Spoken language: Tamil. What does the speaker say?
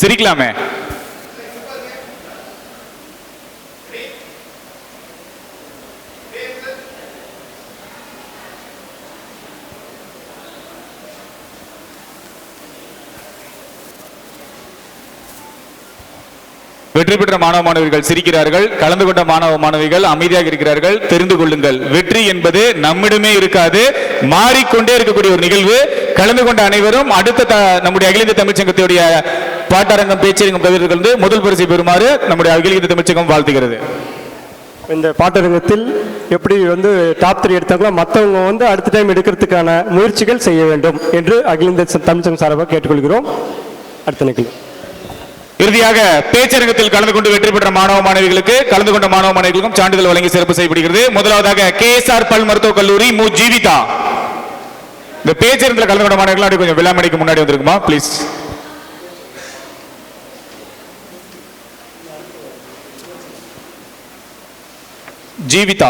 சிரிக்கலாமே. வெற்றி பெற்ற மாணவ மாணவிகள் சிரிக்கிறார்கள். கலந்து கொண்ட மாணவ மாணவிகள் அமைதியாக இருக்கிறார்கள். தெரிந்து கொள்ளுங்கள். வெற்றி என்பது நம்மிடமே இருக்காது. மாறிக்கொண்டே இருக்கக்கூடிய ஒரு நிகழ்வு. கலந்து கொண்ட அனைவரும் அடுத்த த- நம்முடைய அகில இந்திய தமிழ்ச்சங்கத்துடைய பாட்டரங்கம் பேச்சரங்கம் கவிதைகள் வந்து முதல் பரிசை பெறுமாறு நம்முடைய அகில இந்திய தமிழ்ச்சங்கம் வாழ்த்துகிறது. இந்த பாட்டரங்கத்தில் எப்படி வந்து டாப் த்ரீ எடுத்தாங்களோ மற்றவங்க வந்து அடுத்த டைம் எடுக்கிறதுக்கான முயற்சிகள் செய்ய வேண்டும் என்று அகில இந்திய தமிழ்ச்சங்கம் சார்பாக கேட்டுக்கொள்கிறோம். அடுத்த நிகழ்வு. இறுதியாக பேச்சரங்கத்தில் கலந்து கொண்டு வெற்றி பெற்ற மாணவ மாணவிகளுக்கு கலந்து கொண்ட மாணவ மாணவிகளுக்கும் சான்றிதழ் வழங்கி சிறப்பு செய்யப்படுகிறது. முதலாவதாக கே எஸ் ஆர் பல் மருத்துவக் கல்லூரி மு. ஜீவிதா. இந்த பேச்சரங்கத்தில் கலந்து கொண்ட மாணவர்கள் அப்படியே கொஞ்சம் விழாமணிக்கு முன்னாடி வந்திருக்குமா? ப்ளீஸ் ஜீவிதா